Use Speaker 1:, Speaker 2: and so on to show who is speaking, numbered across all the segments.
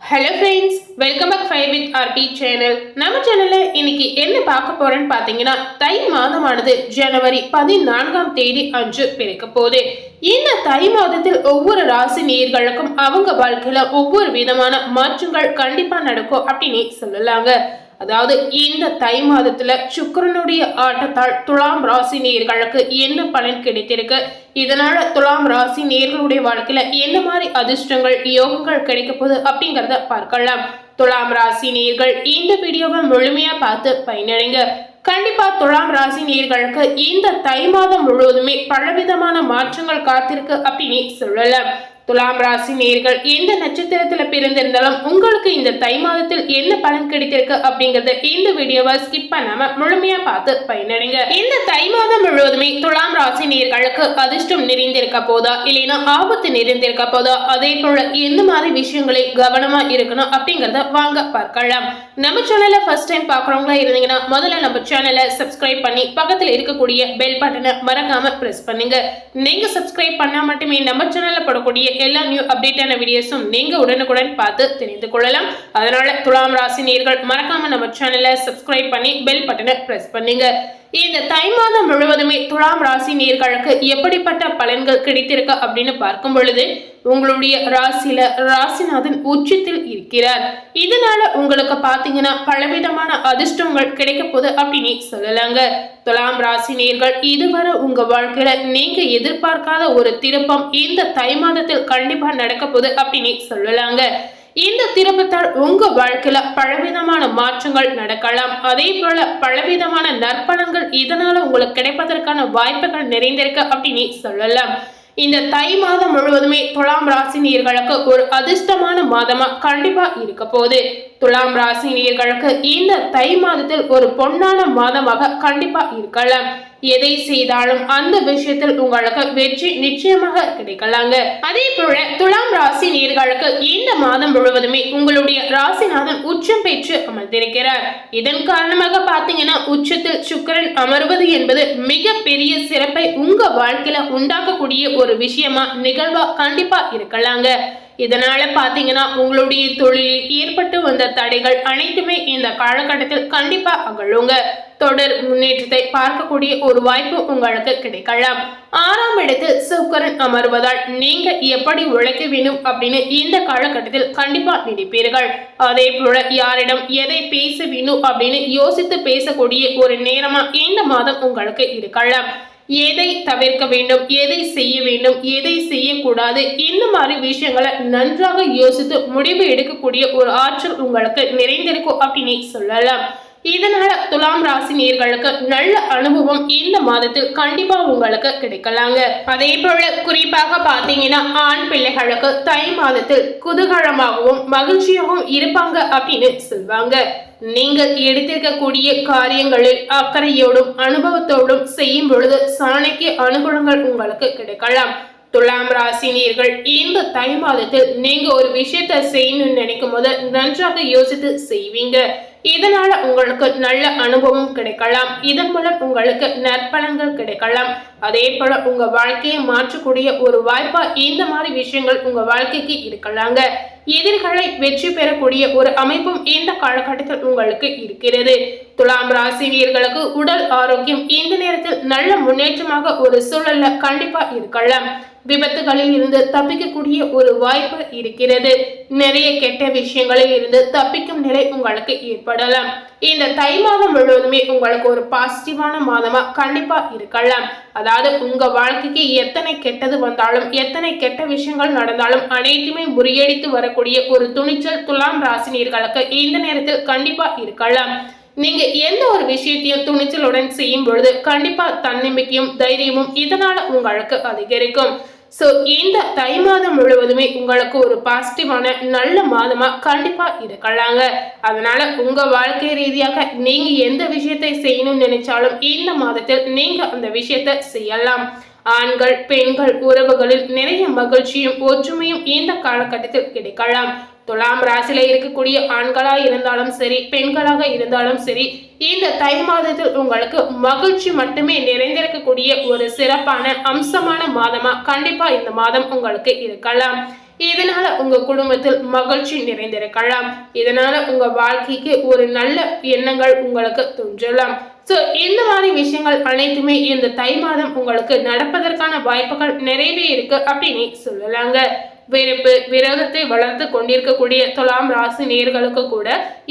Speaker 1: Hello friends welcome back five with RP channel நம்ம சேனலில் இன்னைக்கு என்ன பார்க்க போறோம்னு பார்த்தீங்கன்னா தை மாதமானது ஜனவரி பதினான்காம் தேதி அன்று பிறக்க போகுது. இந்த தை மாதத்தில் ஒவ்வொரு ராசி நேர்களுக்கும் அவங்க வாழ்க்கையில் ஒவ்வொரு விதமான மாற்றங்கள் கண்டிப்பாக நடக்கும் அப்படின்னு சொல்லலாங்க. அதாவது இந்த தை மாதத்துல சுக்கரனுடைய ஆட்டத்தால் துலாம் ராசி நேர்களுக்கு என்ன பலன் கிடைத்திருக்கு? இதனால துலாம் ராசி நேர்களுடைய வாழ்க்கையில என்ன மாதிரி அதிர்ஷ்டங்கள் யோகங்கள் கிடைக்க போகுது அப்படிங்கறத பார்க்கலாம். துலாம் ராசி நேர்கள் இந்த வீடியோவை முழுமையா பார்த்து பயனடைங்க. கண்டிப்பா துலாம் ராசி நேர்களுக்கு இந்த தை மாதம் முழுவதுமே பலவிதமான மாற்றங்கள் காத்திருக்கு அப்படின்னு சொல்லலாம். துலாம் ராசி நேர்கள் எந்த நட்சத்திரத்துல பிறந்திருந்தாலும் உங்களுக்கு இந்த தை மாதத்தில் என்ன பலன் கிடைத்திருக்கு அப்படிங்கறத இந்த வீடியோவை ஸ்கிப் பண்ணாம முழுமையா பார்த்து பயனடைங்க. இந்த தை மாதம் முழுவதுமே துலாம் ராசி நேர்களுக்கு அதிர்ஷ்டம் நிறைந்திருக்க போதா இல்லைன்னா ஆபத்து நிறைந்திருக்க போதா அதே போல எந்த மாதிரி விஷயங்களை கவனமா இருக்கணும் அப்படிங்கறத வாங்க பார்க்கலாம். நம்ம சேனலை ஃபர்ஸ்ட் டைம் பாக்குறவங்களா இருந்தீங்கன்னா முதல்ல நம்ம சேனலை சப்ஸ்கிரைப் பண்ணி பக்கத்துல இருக்கக்கூடிய பெல் பட்டனை மறக்காம பிரஸ் பண்ணுங்க. நீங்க சப்ஸ்கிரைப் பண்ணா மட்டுமே நம்ம சேனல்ல போடக்கூடிய எல்லா நியூ அப்டேட்டான வீடியோஸும் நீங்க உடனுக்குடன் பார்த்து தெரிந்து கொள்ளலாம். அதனால துலாம் ராசி நேர்கள் மறக்காம நம்ம சேனலை சப்ஸ்கிரைப் பண்ணி பெல் பட்டனை பிரஸ் பண்ணுங்க. இந்த தை மாதம் முழுவதுமே துலாம் ராசி நேர்களுக்கு எப்படிப்பட்ட பலன்கள் கிடைத்திருக்கு அப்படின்னு பார்க்கும் பொழுது உங்களுடைய ராசியில ராசிநாதன் உச்சத்தில் இருக்கிறார். இதனால உங்களுக்கு பாத்தீங்கன்னா பலவிதமான அதிர்ஷ்டங்கள் கிடைக்க போகுது அப்படின்னு சொல்லலாங்க. துலாம் ராசி நேர்கள் இதுவரை உங்க வாழ்க்கையில நீங்க எதிர்பார்க்காத ஒரு திருப்பம் இந்த தை மாதத்தில் கண்டிப்பா நடக்க போகுது அப்படின்னு சொல்லலாங்க. இந்த திருப்பத்தால் உங்க வாழ்க்கையில பலவிதமான மாற்றங்கள் நடக்கலாம். அதே போல பலவிதமான நற்பலன்கள் இதனால உங்களுக்கு கிடைப்பதற்கான வாய்ப்புகள் நிறைந்திருக்கு அப்படின்னு சொல்லலாம். இந்த தை மாதம் முழுவதுமே துலாம் ராசி நேர்களுக்கு ஒரு அதிர்ஷ்டமான மாதமா கண்டிப்பா இருக்க போகுது. துலாம் ராசி நேர்களுக்கு இந்த தை மாதத்தில் ஒரு பொன்னான மாதமாக கண்டிப்பா இருக்கலாம் எதை செய்தாலும் அந்த விஷயத்தில் உங்களுக்கு வெற்றி நிச்சயமாக கிடைக்கலாங்க. அதே போல துலாம் ராசி நேர்களுக்கு இந்த மாதம் முழுவதுமே உங்களுடைய ராசிநாதன் உச்சம் பெற்று அமர்ந்திருக்கிறார். இதன் காரணமாக பாத்தீங்கன்னா உச்சத்தில் சுக்கிரன் அமர்வது என்பது மிக பெரிய சிறப்பை உங்க வாழ்க்கையில உண்டாக்கக்கூடிய ஒரு விஷயமா நிகழ்வா கண்டிப்பா இருக்கலாங்க. இதனால பாத்தீங்கன்னா உங்களுடைய தொழிலில் ஏற்பட்டு வந்த தடைகள் அனைத்துமே இந்த காலகட்டத்தில் கண்டிப்பா அகழுங்க தொடர் முன்னேற்றத்தை பார்க்கக்கூடிய ஒரு வாய்ப்பு உங்களுக்கு கிடைக்கலாம். ஆறாம் இடத்தில் சுக்கரன் அமர்வதால் நீங்க எப்படி உழைக்க வேண்டும் அப்படின்னு இந்த காலகட்டத்தில் கண்டிப்பா நினைப்பீர்கள். அதே போல யாரிடம் எதை பேச வேணும் அப்படின்னு யோசித்து பேசக்கூடிய ஒரு நேரமா இந்த மாதம் உங்களுக்கு இருக்கலாம். எதை தவிர்க்க வேண்டும்? எதை செய்ய வேண்டும்? எதை செய்யக்கூடாது? இந்த மாதிரி விஷயங்களை நன்றாக யோசித்து முடிவு எடுக்கக்கூடிய ஒரு ஆற்றல் உங்களுக்கு நிறைந்திருக்கும் அப்படின்னு சொல்லலாம். இதனால துலாம் ராசி நேர்களுக்கு நல்ல அனுபவம் இந்த மாதத்தில் கண்டிப்பா உங்களுக்கு கிடைக்கலாங்க. அதே போல குறிப்பாக பாத்தீங்கன்னா ஆண் பிள்ளைகளுக்கு தை மாதத்தில் குதூகலமாகவும் மகிழ்ச்சியாகவும் இருப்பாங்க அப்படின்னு சொல்வாங்க. நீங்கள் எடுத்திருக்கக்கூடிய காரியங்களில் அக்கறையோடும் அனுபவத்தோடும் செய்யும் பொழுது சாணைக்கு அனுகூலங்கள் உங்களுக்கு கிடைக்கலாம். துலாம் ராசினியர்கள் இந்த தை மாதத்தில் நீங்க ஒரு விஷயத்தை செய்யணும்னு நினைக்கும் போது நன்றாக யோசித்து செய்வீங்க. இதனால உங்களுக்கு நல்ல அனுபவம் கிடைக்கலாம். இதன் மூலம் உங்களுக்கு நற்பலன்கள் கிடைக்கலாம். அதே போல உங்க வாழ்க்கையை மாற்றக்கூடிய ஒரு வாய்ப்பா இந்த மாதிரி விஷயங்கள் உங்க வாழ்க்கைக்கு இருக்கலாங்க. எதிர்களை வெற்றி பெறக்கூடிய ஒரு அமைப்பும் இந்த காலகட்டத்தில் உங்களுக்கு இருக்கிறது. துலாம் ராசினியர்களுக்கு உடல் ஆரோக்கியம் இந்த நேரத்தில் நல்ல முன்னேற்றமாக ஒரு சூழல்ல கண்டிப்பா இருக்கலாம். விபத்துகளில் இருந்து தப்பிக்கக்கூடிய ஒரு வாய்ப்பு இருக்கிறது. நிறைய கெட்ட விஷயங்களில் இருந்து தப்பிக்கும் நிலை உங்களுக்கு ஏற்படலாம் இந்த தை மாதம் முழுவதுமே உங்களுக்கு ஒரு பாசிட்டிவான மாதமா கண்டிப்பா இருக்கலாம். அதாவது உங்க வாழ்க்கைக்கு எத்தனை கெட்டது வந்தாலும் எத்தனை கெட்ட விஷயங்கள் நடந்தாலும் அனைத்துமே முறியடித்து வரக்கூடிய ஒரு துணிச்சல் துலாம் ராசினியர்களுக்கு இந்த நேரத்தில் கண்டிப்பா இருக்கலாம். நீங்க எந்த ஒரு விஷயத்தையும் துணிச்சலுடன் செய்யும் பொழுது கண்டிப்பா தன்னம்பிக்கையும் தைரியமும் இதனால உங்களுக்கு அதிகரிக்கும். ஸோ இந்த தை மாதம் முழுவதுமே உங்களுக்கு ஒரு பாசிட்டிவான நல்ல மாதமா கண்டிப்பா இருக்கலாங்க. அதனால உங்க வாழ்க்கை ரீதியாக நீங்க எந்த விஷயத்தை செய்யணும்னு நினைச்சாலும் இந்த மாதத்தில் நீங்க அந்த விஷயத்தை செய்யலாம். ஆண்கள் பெண்கள் உறவுகளில் நிறைய மகிழ்ச்சியும் ஒற்றுமையும் இந்த காலகட்டத்தில் கிடைக்கலாம். துலாம் ராசியில இருக்கக்கூடிய ஆண்களா இருந்தாலும் சரி பெண்களாக இருந்தாலும் சரி இந்த தை மாதத்தில் உங்களுக்கு மகிழ்ச்சி மட்டுமே நிறைந்திருக்கக்கூடிய ஒரு சிறப்பான அம்சமான மாதமா கண்டிப்பா இந்த மாதம் உங்களுக்கு இருக்கலாம். இதனால உங்க குடும்பத்தில் மகிழ்ச்சி நிறைந்திருக்கலாம். இதனால உங்க வாழ்க்கைக்கு ஒரு நல்ல எண்ணங்கள் உங்களுக்கு தோன்றலாம் ஸோ இந்த மாதிரி விஷயங்கள் அனைத்துமே இந்த தை மாதம் உங்களுக்கு நடப்பதற்கான வாய்ப்புகள் நிறையவே இருக்கு அப்படின்னு சொல்லலாங்க. வெறுப்பு விரோதத்தை வளர்த்து கொண்டிருக்கக்கூடிய துலாம் ராசி நேர்களுக்கு கூட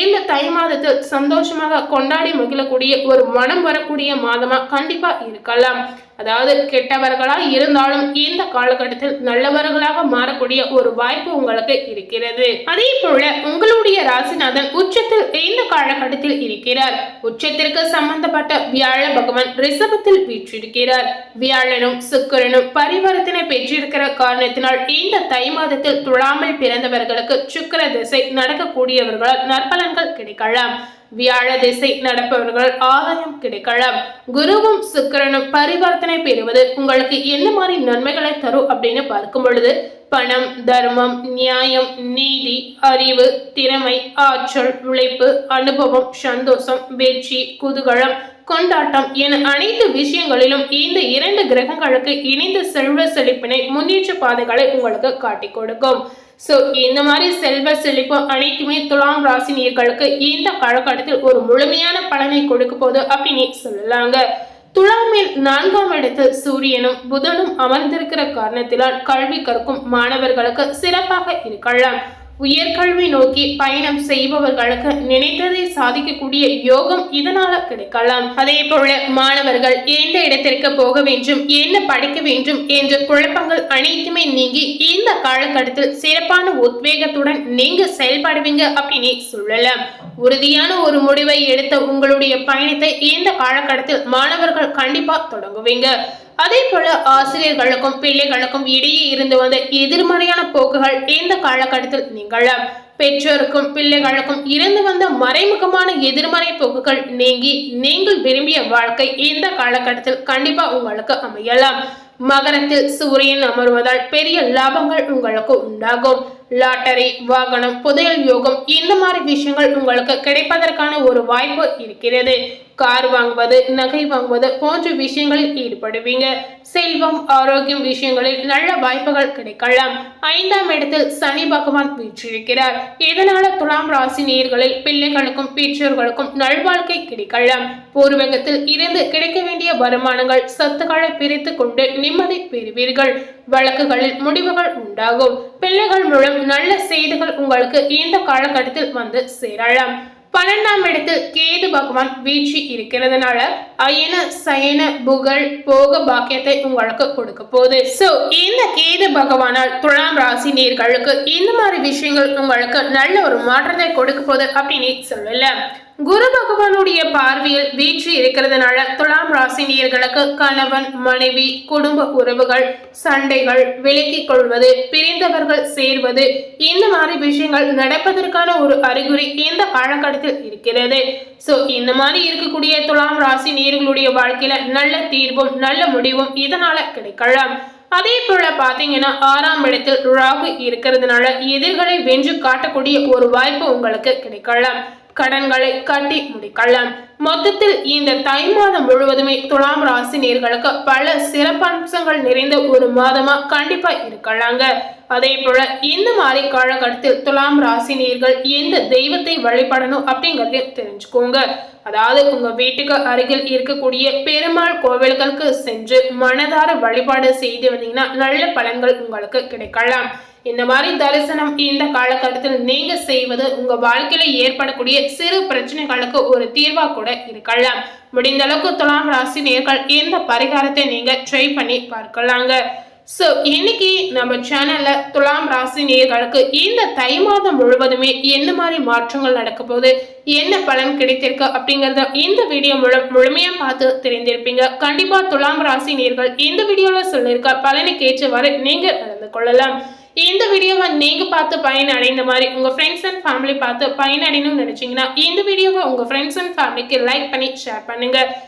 Speaker 1: இந்த தை மாதத்தில் சந்தோஷமாக கொண்டாடி மகிழக்கூடிய ஒரு மனம் வரக்கூடிய மாதமா கண்டிப்பா இருக்கலாம். அதாவது கெட்டவர்களா இருந்தாலும் இந்த காலகட்டத்தில் நல்லவர்களாக மாறக்கூடிய ஒரு வாய்ப்பு உங்களுக்கு இருக்கிறது. அதே போல உங்களுடைய ராசிநாதன் உச்சத்தில் இந்த காலகட்டத்தில் இருக்கிறார். உச்சத்திற்கு சம்பந்தப்பட்ட வியாழ பகவான் ரிசபத்தில் வீற்றிருக்கிறார். வியாழனும் சுக்கரனும் பரிவர்த்தனை பெற்றிருக்கிற காரணத்தினால் இந்த தை மாதத்தில் துளாமல் பிறந்தவர்களுக்கு சுக்கர திசை நடக்கக்கூடியவர்களால் நற்பலன்கள் கிடைக்கலாம். வியாழ திசை நடப்பவர்கள் ஆதாயம் கிடைக்கலாம். குருவும் சுக்கிரனும் பரிவர்த்தனை பெறுவது உங்களுக்கு என்ன மாதிரி நன்மைகளை தரும் அப்படின்னு பார்க்கும் பொழுது பணம் தர்மம் நியாயம் நீதி அறிவு திறமை ஆற்றல் உழைப்பு அனுபவம் சந்தோஷம் வெற்றி குதூகலம் கொண்டாட்டம் என அனைத்து விஷயங்களிலும் இந்த இரண்டு கிரகங்களுக்கு இணைந்த செல்வ செழிப்பினை முன்னேற்ற பாதைகளை உங்களுக்கு காட்டிக் கொடுக்கும். ஸோ இந்த மாதிரி செல்வ செழிப்பு அனைத்துமே துலாம் ராசி நேர்களுக்கு இந்த காலகட்டத்தில் ஒரு முழுமையான பலனை கொடுக்க போகுது அப்படின்னு சொல்லலாங்க. துலாமில் நான்காம் இடத்தில் சூரியனும் புதனும் அமர்ந்திருக்கிற காரணத்தினால் கல்வி கற்கும் மாணவர்களுக்கு சிறப்பாக இருக்கலாம். உயர்கல்வி நோக்கி பயணம் செய்பவர்களுக்கு நினைத்ததை சாதிக்கக்கூடிய யோகம் இதனால கிடைக்கலாம். அதே போல மாணவர்கள் எந்த இடத்திற்கு போக வேண்டும் என்ன படிக்க வேண்டும் என்ற குழப்பங்கள் அனைத்துமே நீங்கி இந்த காலகட்டத்தில் சிறப்பான உத்வேகத்துடன் நீங்க செயல்படுவீங்க அப்படின்னு சொல்லலாம். உறுதியான ஒரு முடிவை எடுத்த உங்களுடைய பயணத்தை இந்த காலகட்டத்தில் மாணவர்கள் கண்டிப்பா தொடங்குவீங்க. அதே போல ஆசிரியர்களுக்கும் பிள்ளைகளுக்கும் இடையே இருந்து வந்த எதிர்மறையான போக்குகள் இந்த காலகட்டத்தில் நிகழலாம் பெற்றோருக்கும் பிள்ளைகளுக்கும் இருந்து வந்த மறைமுகமான எதிர்மறை போக்குகள் நீங்கி நீங்கள் விரும்பிய வாழ்க்கை இந்த காலகட்டத்தில் கண்டிப்பா உங்களுக்கு அமையலாம். மகரத்தில் சூரியன் அமர்வதால் பெரிய லாபங்கள் உங்களுக்கு உண்டாகும். லாட்டரி வாகனம் புதையல் யோகம் இந்த மாதிரி விஷயங்கள் உங்களுக்கு கிடைப்பதற்கான ஒரு வாய்ப்பு இருக்கிறது. கார் வாங்குவது நகை வாங்குவது போன்ற விஷயங்களில் ஈடுபடுவீங்க. செல்வம் ஆரோக்கியம் விஷயங்களில் நல்ல வாய்ப்புகள் கிடைக்கலாம். ஐந்தாம் இடத்தில் சனி பகவான் வீற்றிருக்கிறார். இதனால துலாம் ராசி நேர்களில் பிள்ளைகளுக்கும் பெற்றோர்களுக்கும் நல்வாழ்க்கை கிடைக்கலாம். பூர்வகத்தில் இருந்து கிடைக்க வேண்டிய வருமானங்கள் சத்துக்களை பிரித்து கொண்டு நிம்மதி பெறுவீர்கள். வழக்குகளில் முடிவுகள் உண்டாகும். பிள்ளைகள் மூலம் நல்ல செய்திகள் உங்களுக்கு இந்த காலகட்டத்தில் வந்து சேரலாம். பன்னெண்டாம் இடத்தில் கேது பகவான் வீழ்ச்சி இருக்கிறதுனால அயன சயன புகழ் போக பாக்கியத்தை உங்களுக்கு கொடுக்க போகுது. சோ இந்த கேது பகவானால் துலாம் ராசி நேர்களுக்கு இந்த மாதிரி விஷயங்கள் உங்களுக்கு நல்ல ஒரு மாற்றத்தை கொடுக்க போகுது அப்படின்னு சொல்லல. குரு பகவானுடைய பார்வையில் வீழ்ச்சி இருக்கிறதுனால துலாம் ராசினியர்களுக்கு கணவன் மனைவி குடும்ப உறவுகள் சண்டைகள் விலக்கிக் கொள்வது பிரிந்தவர்கள் சேர்வது இந்த மாதிரி விஷயங்கள் நடப்பதற்கான ஒரு அறிகுறி இந்த காலகட்டத்தில் இருக்கிறது. சோ இந்த மாதிரி இருக்கக்கூடிய துலாம் ராசி நேர்களுடைய வாழ்க்கையில நல்ல தீர்வும் நல்ல முடிவும் இதனால கிடைக்கலாம். அதே போல பாத்தீங்கன்னா ஆறாம் இடத்தில் ராகு இருக்கிறதுனால எதிர்களை வென்று காட்டக்கூடிய ஒரு வாய்ப்பு உங்களுக்கு கிடைக்கலாம். கடன்களை கட்டி முடிக்கலாம். மொத்தத்தில் இந்த தை மாதம் முழுவதுமே துலாம் ராசி நேர்களுக்கு பல சிறப்பம்சங்கள் நிறைந்த ஒரு மாதமா கண்டிப்பா இருக்கலாங்க. அதே போல இந்த மாதிரி காலகட்டத்தில் துலாம் ராசி நேர்கள் எந்த தெய்வத்தை வழிபடணும் அப்படிங்கறதையும் தெரிஞ்சுக்கோங்க. அதாவது உங்க வீட்டுக்கு அருகில் இருக்கக்கூடிய பெருமாள் கோவில்களுக்கு சென்று மனதார வழிபாடு செய்து வந்தீங்கன்னா நல்ல பலன்கள் உங்களுக்கு கிடைக்கலாம். இந்த மாதிரி தரிசனம் இந்த காலகட்டத்தில் நீங்க செய்வது உங்க வாழ்க்கையில ஏற்படக்கூடிய சிறு பிரச்சனைகளுக்கு ஒரு தீர்வா கூட இருக்கலாம். முடிந்த அளவுக்கு துலாம் ராசி நேர்கள் இந்த பரிகாரத்தை நீங்க ட்ரை பண்ணி பார்க்கலாங்க. ஸோ இன்னைக்கு நம்ம சேனல்ல துலாம் ராசி நேர்களுக்கு இந்த தை மாதம் முழுவதுமே என்ன மாதிரி மாற்றங்கள் நடக்க போகுது? என்ன பலன் கிடைத்திருக்கு அப்படிங்கறத இந்த வீடியோ மூலம் முழுமையா பார்த்து தெரிந்திருப்பீங்க. கண்டிப்பா துலாம் ராசி நேர்கள் இந்த வீடியோல சொல்லியிருக்க பலனுக்கு ஏற்றவாறு நீங்க நடந்து கொள்ளலாம். இந்த வீடியோவை நீங்கள் பார்த்து பயன் அடைந்த மாதிரி உங்கள் ஃப்ரெண்ட்ஸ் அண்ட் ஃபேமிலி பார்த்து பயன் அடையணும்னு நினச்சிங்கன்னா இந்த வீடியோவை உங்கள் ஃப்ரெண்ட்ஸ் அண்ட் ஃபேமிலிக்கு லைக் பண்ணி ஷேர் பண்ணுங்கள்